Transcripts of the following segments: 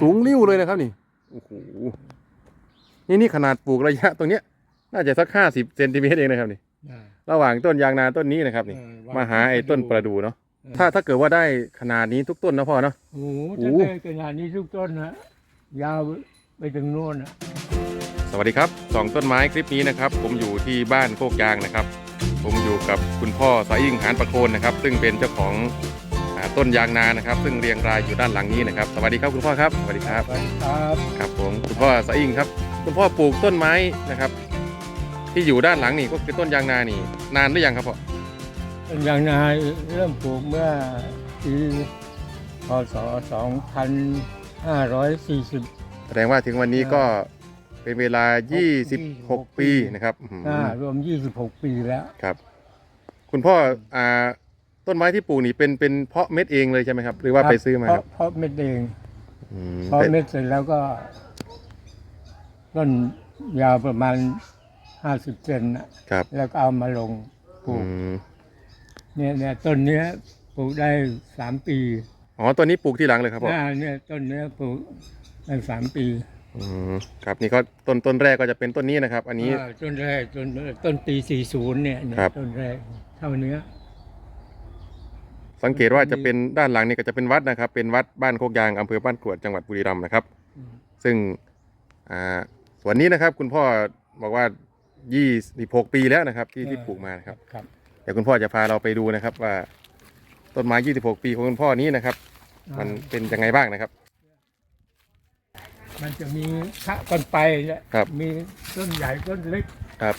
สูงริ้วเลยนะครับนี่โอ้โหนี่นี่ขนาดปลูกระยะตรงเนี้ย น่าจะสักห้าสิบเซนติเมตรเองนะครับนี่อ่าระหว่างต้นยางนาต้นนี้นะครับนี่เออว่มาหาไอ้ต้นประดู่เนาะเออถ้าถ้าเกิดว่าได้ขนาดนี้ทุกต้นนะพ่อเนาะโอ้โหโอ้ถ้าโหได้ขนาดนี้ทุกต้นนะยาวไปถึงโน่นนะสวัสดีครับสองต้นไม้คลิปนี้นะครับ ผมอยู่ที่บ้านโคกยางนะครับ ผมอยู่กับคุณพ่อสายอิงหานประโคนนะครับ ซึ่งเป็นเจ้าของอ่า ต้นยางนานะครับ ซึ่งเรียงรายอยู่ด้านหลังนี้นะครับ สวัสดีครับคุณพ่อครับ สวัสดีครับ ครับครับผมคุณพ่อสายอิงครับ คุณพ่อปลูกต้นไม้นะครับ ที่อยู่ด้านหลังนี่ก็คือต้นยางนานี่ นานหรือยังครับพ่อต้นยางนาเริ่มปลูกเมื่อปีพศ2540 แสดงว่าถึงวันนี้ก็เป็นเวลา 26 ปีนะครับอื้อหืออ่ารวม 26 ปีแล้ว ครับ คุณพ่ออ่า ต้นไม้ที่ปลูกนี่เป็นเป็นเพาะเม็ดเองเลยใช่ไหมครับ หรือว่าไปซื้อมาเพคราะรับเพราะเม็ดเองอืมเพราะเป็นเม็ดเสร็จแล้วก็ ต้นยาวประมาณ50เซนนะครับแล้วก็เอามาลงปลูอืกมเนี่ยเนี่ยต้นเนี้ยปลูกได้สามปีอ๋อต้นนี้ปลูกที่หลังเลยครับพ่ออ่าเนี่ยต้นเนี้ยปลูกได้สามปีอืมครับนี่ก็ต้นต้นแรกก็จะเป็นต้นนี้นะครับ อันนี้ อ่าต้นแรกต้นต้นปีสี่ศูนย์เนี่ยเนี่ยครับ ต้นแรกเท่าเนื้อ สังเกตว่าจะเป็นด้านหลังนี่ก็จะเป็นวัดนะครับ เป็นวัดบ้านโคกยางอำเภอบ้านกรวดจังหวัดบุรีรัมย์นะครับอืมซึ่งอ่าส่วนนี้นะครับคุณพ่อบอกว่า 26 ปีแล้วนะครับ ที่ที่ปลูกมานะครับ ครับ เดี๋ยวคุณพ่อจะพาเราไปดูนะครับว่าต้นไม้ 26 ปีของคุณพ่อนี้นะครับ มันอ่าเป็นยังไงบ้างนะครับ มันจะมีพระต้นไปเนี่ยครับ มีต้นใหญ่ต้นเล็กครับ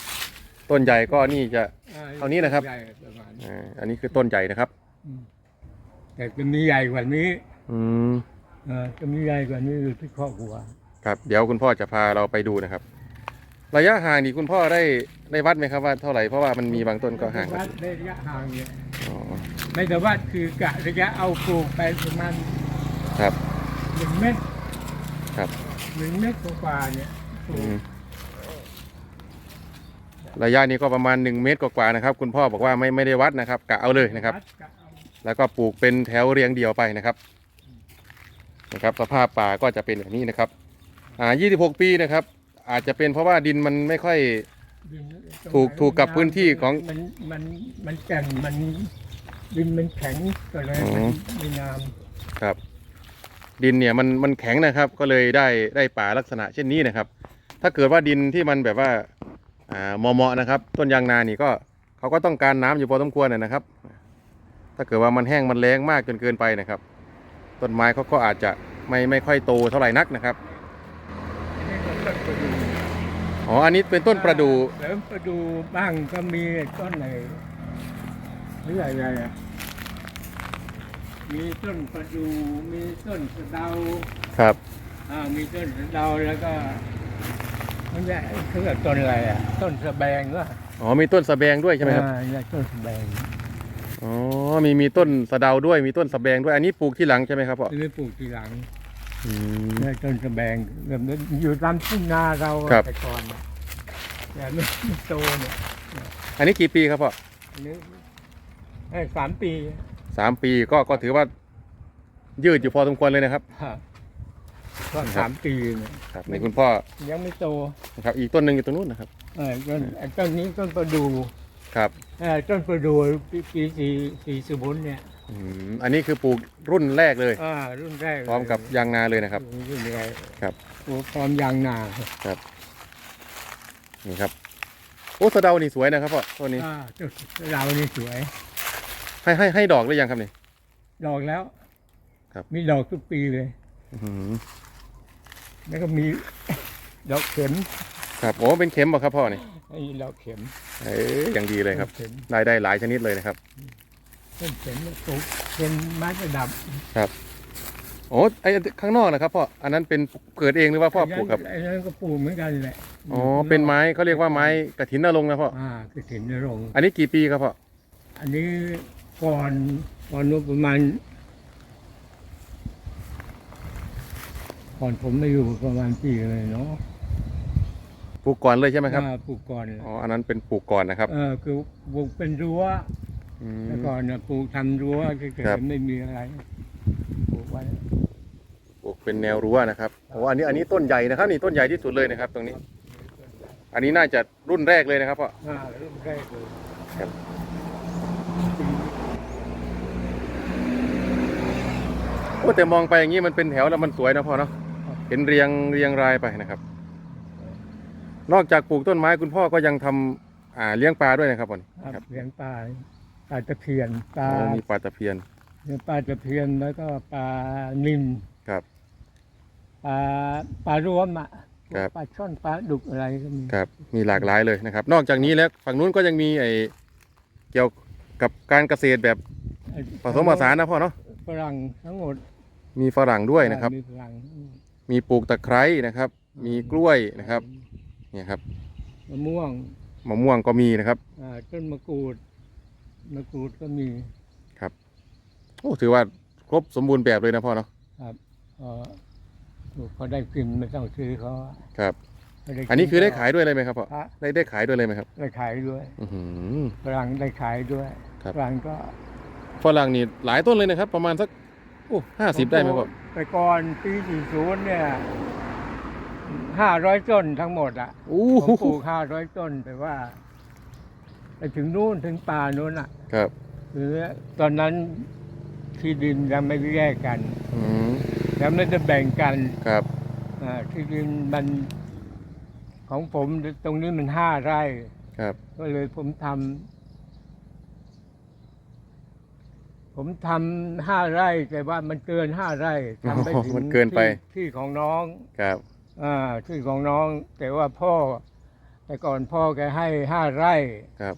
ต้นใหญ่ก็นี่จะอ่เท่านี้นะครับ ใหญ่ประมาณนี้ อ่าอันนี้คือต้นใหญ่นะครับอืม แต่จะมีใหญ่กว่านี้อืมเอ่อจะมีใหญ่กว่านี้อยู่ที่ข้อหัวครับ เดี๋ยวคุณพ่อจะพาเราไปดูนะครับ ระยะห่างนี่คุณพ่อได้ได้วัดไหมครับว่าเท่าไหร่เพราะว่ามันมีบางต้นก็ห่างกันวัดระยะห่างเนี่ยอ๋อไม่แต่วัดคือกะระยะเอาปลูกไปประมาณครับ หนึ่งเมตรครับ หนึ่งเมตรกว่าๆเนี่ยปลูอืกมระยะนี้ก็ประมาณ 1 เมตรกว่าๆนะครับ คุณพ่อบอกว่าไม่ไม่ได้วัดนะครับกะเอาเลยนะครับ วัดกะเอา แล้วก็ปลูกเป็นแถวเรียงเดียวไปนะครับนะครับสภาพป่าก็จะเป็นอย่างนี้นะครับอ่า26 ปีนะครับ อาจจะเป็นเพราะว่าดินมันไม่ค่อยดินถูกถูกกับพื้นที่ของ มันมันมันแก่นมันดินมันแข็งก็เลยอ๋อมันไม่งามครับ ดินเนี่ยมันมันแข็งนะครับ ก็เลยได้ได้ป่าลักษณะเช่นนี้นะครับ ถ้าเกิดว่าดินที่มันแบบว่าอ่าเหมาะๆนะครับ ต้นยางนานี่ก็เขาก็ต้องการน้ำอยู่พอสมควรนะนะครับ ถ้าเกิดว่ามันแห้งมันแล้งมากจนเกินไปนะครับ ต้นไม้เขาก็อาจจะไม่ไม่ค่อยโตเท่าไหร่นักนะครับอันนี้ก็ต้นประดู่อ๋ออันนี้เป็นต้นประดู่เสริมประดู่บ้างก็มีต้นไหนหรืออะไรอะมีต้นประดู่มีต้นสะเดาครับอ่ามีต้นสะเดาแล้วก็มันจะเขาเรียกต้นอะไรอะ ต้นสะแบงก็อ๋อมีต้นสะแบงด้วยใช่ไหมครับอ่าเนี่ยต้นสะแบง อ๋อ มีมีต้นสะเดาด้วย มีต้นสะแบงด้วย อันนี้ปลูกที่หลังใช่ไหมครับพ่อที่ได้ปลูกทีหลังอืม เนี่ยต้นสะแบงแบบนั้นอยู่ตามทุ่งนาเราครับ แต่ก่อนน่ะแต่ไม่ไม่โตเนี่ยอันนี้กี่ปีครับพ่ออันนี้ให้สามปีสามปีก็ก็ถือว่ายืดอยู่พอสมควรเลยนะครับฮะก็สามปีเนี่ยครับนี่คุณพ่อยังไม่โตนะครับ อีกต้นหนึ่งอยู่ตรงนู้นนะครับ เออต้นไอ้ต้นนี้ต้นประดู่ ครับเออต้นประดู่ปีปีสี่สี่สิบบุญเนี่ยอืมอันนี้คือปลูกรุ่นแรกเลย อ่ารุ่นแรกพร้อมกับยางนาเลยนะครับ รุ่นแรกครับ ปลูกพร้อมยางนานี่ครับโอ้สะเดานี่สวยนะครับพ่อต้นนี้อ่าต้นเรานี่สวย ให้ให้ให้ดอกหรือยังครับนี่ ดอกแล้วครับ มีดอกทุกปีเลย อื้อหือแล้วก็มี ดอกเข็มครับโอ้เป็นเข็มบ่ครับพ่อนี่ ไอ้ดอกเข็มเอ้ยอย่างดีเลยครับ เข็มได้ได้หลายชนิดเลยนะครับต้นเข็มเนี่ยปลูกเป็นไม้ประดับโอ้ไอข้างนอกนะครับพ่อ อันนั้นเป็นเกิดเองหรือว่าพ่อปลูกครับ ไอ้นั้นก็ปลูกเหมือนกันแหละอ๋อ เป็นไม้เขาเรียกว่าไม้กระถินนรงค์นะพ่อ อ่าคือถิ่นนรงค์อันนี้กี่ปีครับพ่อ อันนี้ก่อนก่อนนู้นประมาณก่อนผมมาอยู่ประมาณปีเลยเนาะ ปลูกก่อนเลยใช่ไหมครับอ่าปลูกก่อนอ๋ออันนั้นเป็นปลูกก่อนนะครับเออคือปลูกเป็นรั้วอืม แต่ก่อนน่ะปลูกทำรั้วเฉยครับๆไม่มีอะไรปลูกไว้ปลูกเป็นแนวรั้วนะครับโอ้อันนี้อันนี้ต้นใหญ่นะครับนี่ต้นใหญ่ที่สุดเลยนะครับ ตรงนี้ อันนี้น่าจะรุ่นแรกเลยนะครับพ่อ อ่ารุ่นแรกเลยครับ โอ้แต่มองไปอย่างนี้มันเป็นแถวแล้วมันสวยนะพ่อเนาะเห็นเรียงเรียงรายไปนะครับ นอกจากปลูกต้นไม้คุณพ่อก็ยังทำอ่าเลี้ยงปลาด้วยนะครับพ่อนี่ครับครับเลี้ยงปลาปลาตะเพียนปลาโอ้มีปลาตะเพียนเลี้ยงปลาตะเพียนแล้วก็ปลานิลครับ ปลาปลารวมอะครับ ปลาช่อนปลาดุกอะไรก็มีครับมีหลากหลายเลยนะครับ นอกจากนี้แล้วฝั่งนู้นก็ยังมีไอเกี่ยวกับการเกษตรแบบผสมผสานนะพ่อเนาะฝรั่งทั้งหมดมีฝรั่งด้วยนะครับ มีฝรั่งมีปลูกตะไคร้นะครับ มีกล้วยนะครับ เนี่ยครับมะม่วงมะม่วงก็มีนะครับอ่าต้นมะกรูดมะกรูดก็มีโอ้ถือว่าครบสมบูรณ์แบบเลยนะพ่อเนาะครับเอ่อถูกเขาได้กินไม่ต้องซื้อเขาครับเขากิอันนี้คือได้ขายด้วยเลยไหมครับพ่อฮะได้ได้ขายด้วยเลยไหมครับ ได้ขายด้วยอื้อหือ ฝรั่งได้ขายด้วยครับ ฝรั่งก็ฝรั่งนี่หลายต้นเลยนะครับ ประมาณสักโอ้ห้าสิบได้ไหมพ่อแต่ก่อนปี40เนี่ย 500ต้นทั้งหมดอะโอ้ผมโหปลูก500ต้นแต่ว่าไปถึงนู่นถึงป่านู้นอะครับคือตอนนั้นที่ดินยังไม่แยกกันอืมยังไม่ได้แบ่งกันครับ อ่าที่ดินมันของผมตรงนี้มันห้าไร่ ครับก็เลยผมทำผมทำห้าไร่แต่ว่ามันเกินห้าไร่ทำไปถึงมันเกินไป ที่ที่ของน้อง ครับ อ่าที่ของน้อง แต่ว่าพ่อ แต่ก่อนพ่อแกให้ห้าไร่ ครับ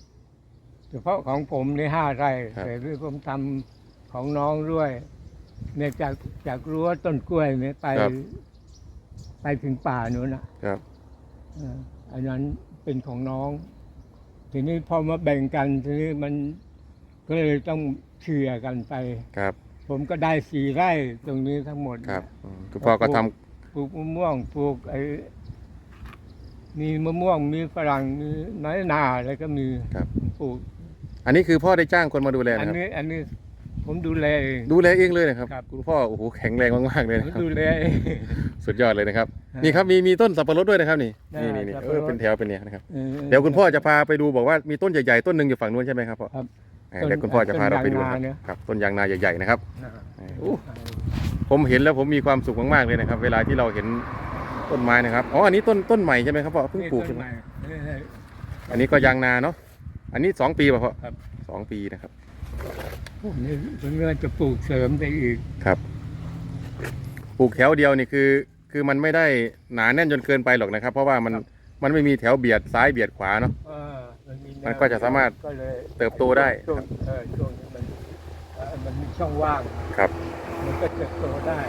เฉพาะของผมนี่ห้าไร่ ครับ แต่ที่ผมทำของน้องด้วย เนี่ยจากจากรั้วต้นกล้วยเนี่ยไปไปถึงป่านู้นนะ ครับเอออันนั้นเป็นของน้อง ทีนี้พอมาแบ่งกันทีนี้มันก็เลยต้องเชื่อร์กันไป ครับผมก็ได้สี่ไร่ตรงนี้ทั้งหมดครับอืมคุณพ่อก็ทำ ปลูกมะม่วงปลูกไอ้มีมะม่วงมีฝรั่งมีน้อยนาอะไรก็มีครับ ปลูกอันนี้คือพ่อได้จ้างคนมาดูแลอันนะครับนี้อันนี้ผมดูแลเอง ดูแลเองเลยนะครับครับ คุณพ่อโอ้โหแข็งแรงมากๆเลยผมนะครับดูแลเอง สุดยอดเลยนะครับ ฮะนี่ครับมีมีต้นสับปะรดด้วยนะครับนี่ได้นี่นี่นี่สับเอปะรอดเป็นแถวเป็นเนี่ยนะครับออ เดี๋ยวคุณพ่อจะพาไปดูบอกว่ามีต้นใหญ่ๆต้นหนึ่งอยู่ฝั่งนู้นใช่ไหมครับพ่อครับอ่าต้นเดี๋ยวคุณพ่อจะพาเราไปดูต้นยางนาครับเนี่ย ครับต้นยางนาใหญ่ๆนะครับ อ่า โอ้ ผมเห็นแล้วผมมีความสุขมากๆเลยนะครับ เวลาที่เราเห็นต้นไม้นะครับอ๋ออันนี้ต้นต้นใหม่ใช่ไหมครับพ่อเพิ่งปลูกใช่ไหมนี่ต้นนี่นี่อันนี้ก็ยางนาเนาะอันนี้สองปีป่ะพ่อครับสองปีนะครับผมนี่ผมก็จะปลูกเสริมไปอีกครับปลูกแถวเดียวนี่คือ คือมันไม่ได้หนาแน่นจนเกินไปหรอกนะครับ เพราะว่ามันครับมันไม่มีแถวเบียดซ้ายเบียดขวาเนาะเออมันมีแวมันก็จะสามารถก็เลยเติบโตได้ช่วงเออช่วงนี้มันเอ่อมันมีช่องว่างครับ มันก็จะโตได้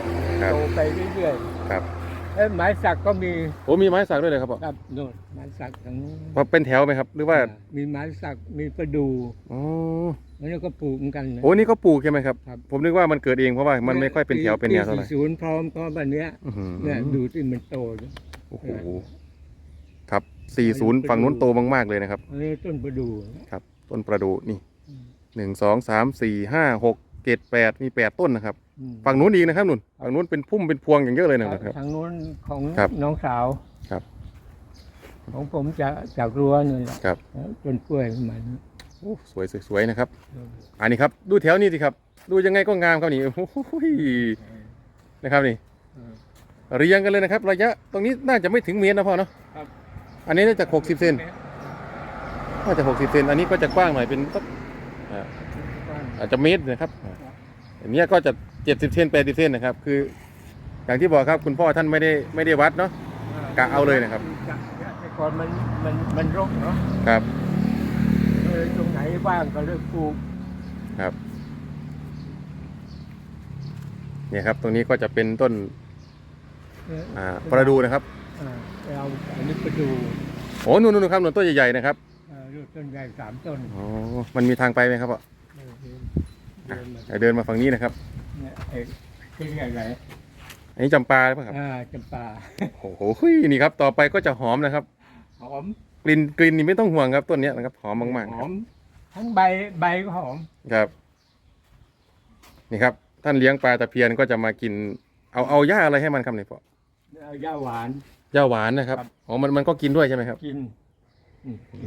ครับ โตไปเรื่อยครับๆเอ้ยไม้สักก็มีโอ้มีไม้สักด้วยเลยครับพ่อครับโน่นไม้สักทางนู้นพอเป็นแถวไหมครับ หรือว่ามีไม้สักมีประดูอ๋อแล้วก็ปลูกเหมือนกันนะ โอ้นี่ก็ปลูกใช่ไหมครับ ครับ ผมนึกว่ามันเกิดเองเพราะว่ามันไม่ค่อยเป็นแถวเป็นแนวเท่าไหร่ปีศูนย์พร้อมก็แบบเนี้ยอื้อหือเนี่ยดูที่มันโตอยู่โอ้โหครับ 40 ฝั่งนู้นโตมากๆเลยนะครับ อันนี้ต้นประดูครับต้นประดู่นี่หนึ่งสองสามสี่ห้าหกเจ็ดแปดมีแปดต้นนะครับอืม ฝั่งนู้นอีกนะครับนุ่นฝั่งนู้นเป็นพุ่มเป็นพวงอย่างเยอะเลยนะครับ ทางนู้นของครับน้องสาวครับ ของผมจากจากรั้วนี่แหละครับ ต้นกล้วยมันโอ้สวยสวยๆนะครับ อันนี้ครับ ดูแถวนี้สิครับ ดูยังไงก็งามครับนี่โอ้โหนะครับนี่เรียงกันเลยนะครับ ระยะตรงนี้น่าจะไม่ถึงเมตรนะพ่อเนาะครับ อันนี้น่าจะหกสิบเซนน่าจะหกสิบเซนอันนี้ก็จะกว้างหน่อยเป็นสักอ่าอาจจะเมตรนะครับอ่าอันเนี้ยก็จะ เจ็ดสิบเซนแปดสิบเซนนะครับ คือ อย่างที่บอกครับคุณพ่อท่านไม่ได้ไม่ได้วัดเนาะ กะเอาเลยนะครับแต่ก่อนมันมันมันรกเนาะครับ เออตรงไหนว่างก็เลือกปลูกครับ เนี่ยครับ ตรงนี้ก็จะเป็นต้นเอออ่าประดูนะครับอ่าเอาอันนี้ประดูโอ้นู่นนู่นครับหนุนต้นใหญ่ๆนะครับเอ่อลูกต้นใหญ่สามต้นอ๋อมันมีทางไปไหมครับพ่อเออเดินเดินมาอะเดินมาฝั่งนี้นะครับ เนี่ยไอ้ที่เรียกอะไรอันนี้จำปาหรือเปล่าครับอ่าจำปาโอ้โหนี่ครับ ต่อไปก็จะหอมนะครับ หอมกลิ่นกลิ่นนี่ไม่ต้องห่วงครับต้นเนี้ยนะครับหอมมากๆหคอรับมทั้งใบใบก็หอมครับ นี่ครับ ท่านเลี้ยงปลาตะเพียนก็จะมากิน เอาเอาหญ้าอะไรให้มันครับเนี่ยพ่อเอาหญ้าหวาน หญ้าหวานนะครับครับ อ๋อมันมันก็กินด้วยใช่ไหมครับ กินอืมกิน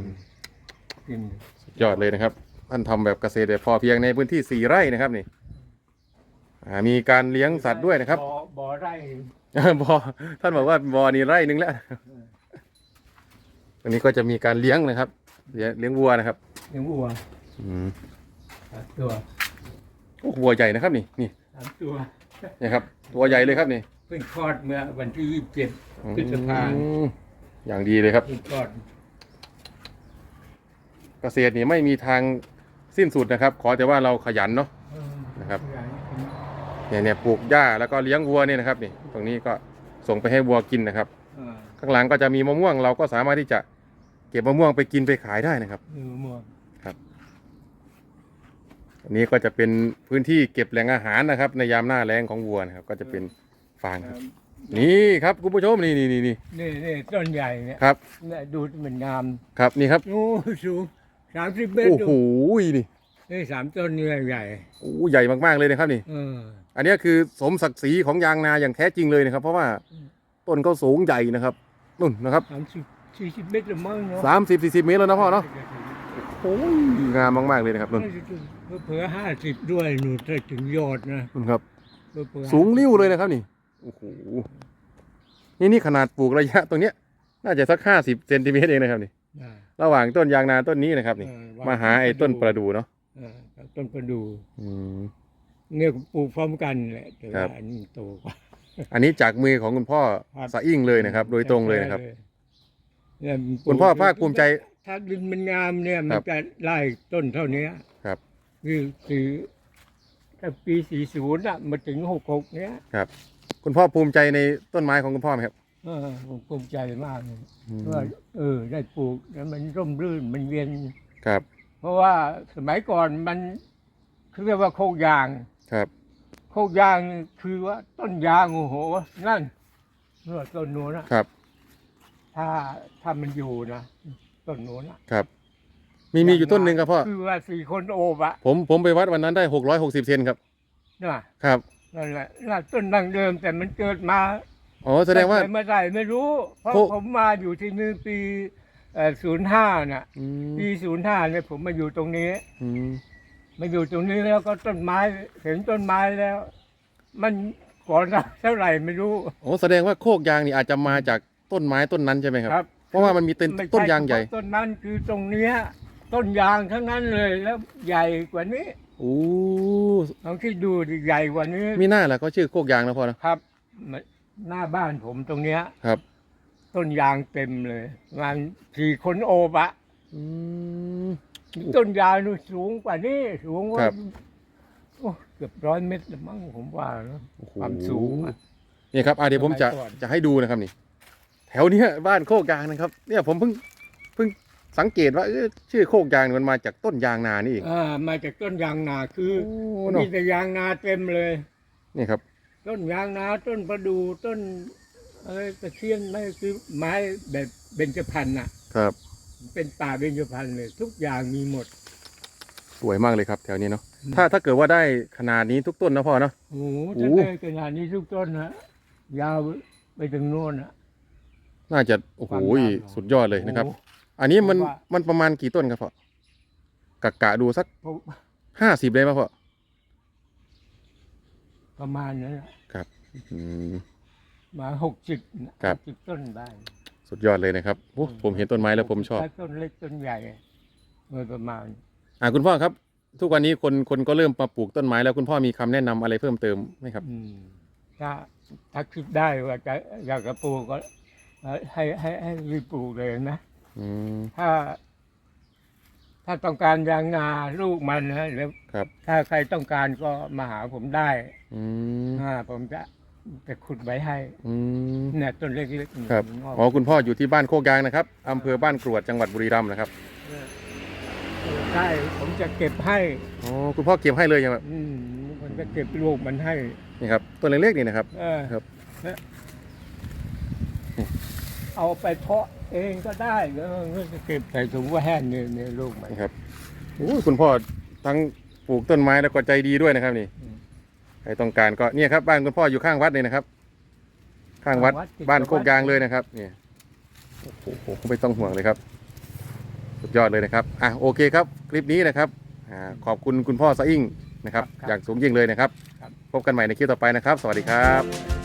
กิน ยอดเลยนะครับ ท่านทำแบบเกษตรแบบพอเพียงในพื้นที่สี่ไร่นะครับนี่ อ่ามีการเลี้ยงสัตว์ด้วยนะครับ บ่อบ่อไร่บอท่านบอกว่าบอนี่ไร่หนึงแล้วอันนี้ก็จะมีการเลี้ยงนะครับ เลี้ยงเลี้ยงวัวนะครับ เลี้ยงวัวอืมสามตัวโอ้วัวใหญ่นะครับนี่นี่สามตัวนี่ครับ ตัวใหญ่เลยครับนี่เพิ่งคลอดเมื่อวันที่ยี่สิบเจ็ดพฤษภาอืมอย่างดีเลยครับ เพิ่งคลอดเกษตรนี่ไม่มีทางสิ้นสุดนะครับ ขอแต่ว่าเราขยันเนาะนะครับ เนี่ยเนี่ยปลูกหญ้าแล้วก็เลี้ยงวัวเนี่ยนะครับนี่ตรงนี้ก็ส่งไปให้วัวกินนะครับอ่าข้างหลังก็จะมีมะม่วงเราก็สามารถที่จะเก็บมะม่วงไปกินไปขายได้นะครับเนื้อม่วงอันนี้ก็จะเป็นพื้นที่เก็บแหล่งอาหารนะครับ ในยามหน้าแล้งของวัวนะครับ ก็จะเป็นฟางครับ นี่ครับคุณผู้ชมนี่นี่นี่นี่นี่นี่ต้นใหญ่เนี่ยครับเนี่ยดูเหมือนงามครับนี่ครับโอ้สูงสามสิบเมตรโอ้โห ดูนี่นี่สามต้นนี่ใหญ่โอ้ใหญ่มากๆเลยนะครับนี่ เออ อันนี้คือสมศักดิ์ศรีของยางนาอย่างแท้จริงเลยนะครับ เพราะว่าอืมต้นเขาสูงใหญ่นะครับนู่นนะครับสามสิบสี่สิบเมตรละมั้งเนาะสามสิบสี่สิบเมตรแล้วนะพ่อเนาะโอ้ยงามมากๆเลยนะครับนู่นเผื่อห้าสิบด้วยหนูถ้าถึงยอดนะนู่นครับเผื่อๆสูงริ้วเลยนะครับนี่โอ้โหนี่นี่ขนาดปลูกระยะตรงเนี้ย น่าจะสักห้าสิบเซนติเมตรเองนะครับนี่อ่าระหว่างต้นยางนาต้นนี้นะครับนี่เออมาหาไอ้ต้นประดู่เนาะ เออต้นประดูอืม เนี่ยปลูกพร้อมกันแหละแต่ครัว่าบ อันนี้โตกว่า อันนี้จากมือของคุณพ่อครับ สะอิ่งเลยนะครับ โดยตรงเลยนะครับ เนี่ยมันปลูกคุณพ่อภาคภูมิใจ ถ้าดินมันงามเนี่ยคมัรันบจะไล่ต้นเท่านี้ครับ คือคือถ้าปีสี่ศูนย์อะมาถึงหกหกเนี้ยครับคุณพ่อภูมิใจในต้นไม้ของคุณพ่อไหมครับเออผมภูมิใจมากเลยอืมว่าเออ ได้ปลูกแล้วมันร่มรื่นมันเย็นครับ เพราะว่าสมัยก่อนมันเขาเรียกว่าโคกยาง ครับ โคกยางนี่คือว่าต้นยางโอ้โห นั่นเมื่อต้นโน้นนะครับ ถ้าถ้ามันอยู่นะต้นโน้นนะครับ มีมีอยู่ต้นหนึ่งครับพ่อคือว่าสี่คนโอบอะผมผมไปวัดวันนั้นได้หกร้อยหกสิบเซนครับนะครับนั่นแหละน่ะต้นดังเดิมแต่มันเกิดมาอ๋อแสดงว่าตั้แต่เมื่อไหร่ไม่รู้ เพราะโอ้ผมมาอยู่ที่นี่ปี ศูนย์ห้าน่ะอืมปีศูนย์ห้าเนี่ยผมมาอยู่ตรงนี้ อืมมาอยู่ตรงนี้แล้วก็ต้นไม้เห็นต้นไม้แล้ว มันก่อนเท่าไหร่ไม่รู้ โอ้แสดงว่าโคกยางนี่อาจจะมาจากต้นไม้ต้นนั้นใช่ไหมครับ ครับ เพราะว่ามันมีต้นไม่ใช่ต้นยางใหญ่เฉพะต้นนั้นคือตรงเนี้ย ต้นยางทั้งนั้นเลยแล้วใหญ่กว่านี้โอ้ลองคิดดูดิใหญ่กว่านี้มีหน้าแหละเขาชื่อโคกยางนะพ่อนะครับมันหน้าบ้านผมตรงเนี้ย ครับ ต้นยางเต็มเลยงานสี่คนโอบอะอืม ต้นยางนี่สูงกว่านี้สูงกครัว่าบ โอ้เกือบร้อยเมตรละมั้งผมว่านะ โอ้โหความสูงอะนี่ครับอะเดี๋ยวผมจะสมัยก่อน จะให้ดูนะครับนี่ แถวเนี้ยบ้านโคกยางนะครับ เนี่ยผมเพิ่งเพิ่งสังเกตว่าเออชื่อโคกยางเนี่ยมันมาจากต้นยางนานี่เองอ่ามาจากต้นยางนาคือโอ้เนอะมีแต่ยางนาเต็มเลย นี่ครับ ต้นยางนาต้นประดูต้น อะไรตะเคียนไม่คือไม้แบบเบญจพรรณน่ะ ครับ เป็นป่าเบญจพรรณเลย ทุกอย่างมีหมด สวยมากเลยครับ แถวนี้เนาะอืมถ้าถ้าเกิดว่าได้ขนาดนี้ทุกต้นนะพ่อเนาะโอ้โหโอ้จะได้ขนาดนี้ทุกต้นนะยาวไปถึงโน่นอะน่าจะโอ้โหความยาวเหรอสุดยอดเลยนะครับโอ้โหอันนี้มันผมว่ามันประมาณกี่ต้นครับพ่อกะกะดูสักผมห้าสิบเลยป่ะพ่อประมาณนั้นน่ะอืม มาหกสิบนะครับหกสิบต้นได้สุดยอดเลยนะครับโอ้ผมเห็นต้นไม้แล้วผมชอบถ้าต้นเล็กต้นใหญ่โดยประมาณ อ่าคุณพ่อครับ ทุกวันนี้คนคนก็เริ่มมาปลูกต้นไม้แล้วคุณพ่อมีคำแนะนำอะไรเพิ่มเติมไหมครับ อืมถ้าถ้าคิดได้ว่าจะอยากจะปลูกก็เอ่อให้ให้ให้รีบปลูกเลยนะ อืม ถ้า ถ้าต้องการยางนาลูกมันนะแล้วครับ ถ้าใครต้องการก็มาหาผมได้อืม อ่าผมจะ จะขุดไว้ให้อืมเนี่ยต้นเล็กๆนี่ครับงอก อ๋อคุณพ่ออยู่ที่บ้านโคกยางนะครับอำเภอบ้านกรวดจังหวัดบุรีรัมย์นะครับใช่ผมจะเก็บให้ อ๋อคุณพ่อเก็บให้เลยใช่ไหมอืมผมจะเก็บลูกมันให้ นี่ครับต้นเล็กๆนี่นะครับ เออครับ เนี่ยเอาไปเพาะเองก็ได้แล้วก็จะเก็บใส่ถุงว่าแห้งเนี่ยเนี่ยลูกมันนี่ครับโอ้ยคุณพ่อทั้งปลูกต้นไม้แล้วก็ใจดีด้วยนะครับนี่อืม ใครต้องการก็เนี่ยครับบ้านคุณพ่ออยู่ข้างวัดเลยนะครับ ข้างวัดติบ้านกับโคกยางเลยนะครับ เนี่ยโอ้โหไม่ต้องห่วงเลยครับ สุดยอดเลยนะครับอะโอเคครับ คลิปนี้นะครับอ่าขอบคุณคุณพ่อสะอิ่งนะครับอย่างสูงยิ่งเลยนะครับ พบกันใหม่ในคลิปต่อไปนะครับ สวัสดีครับ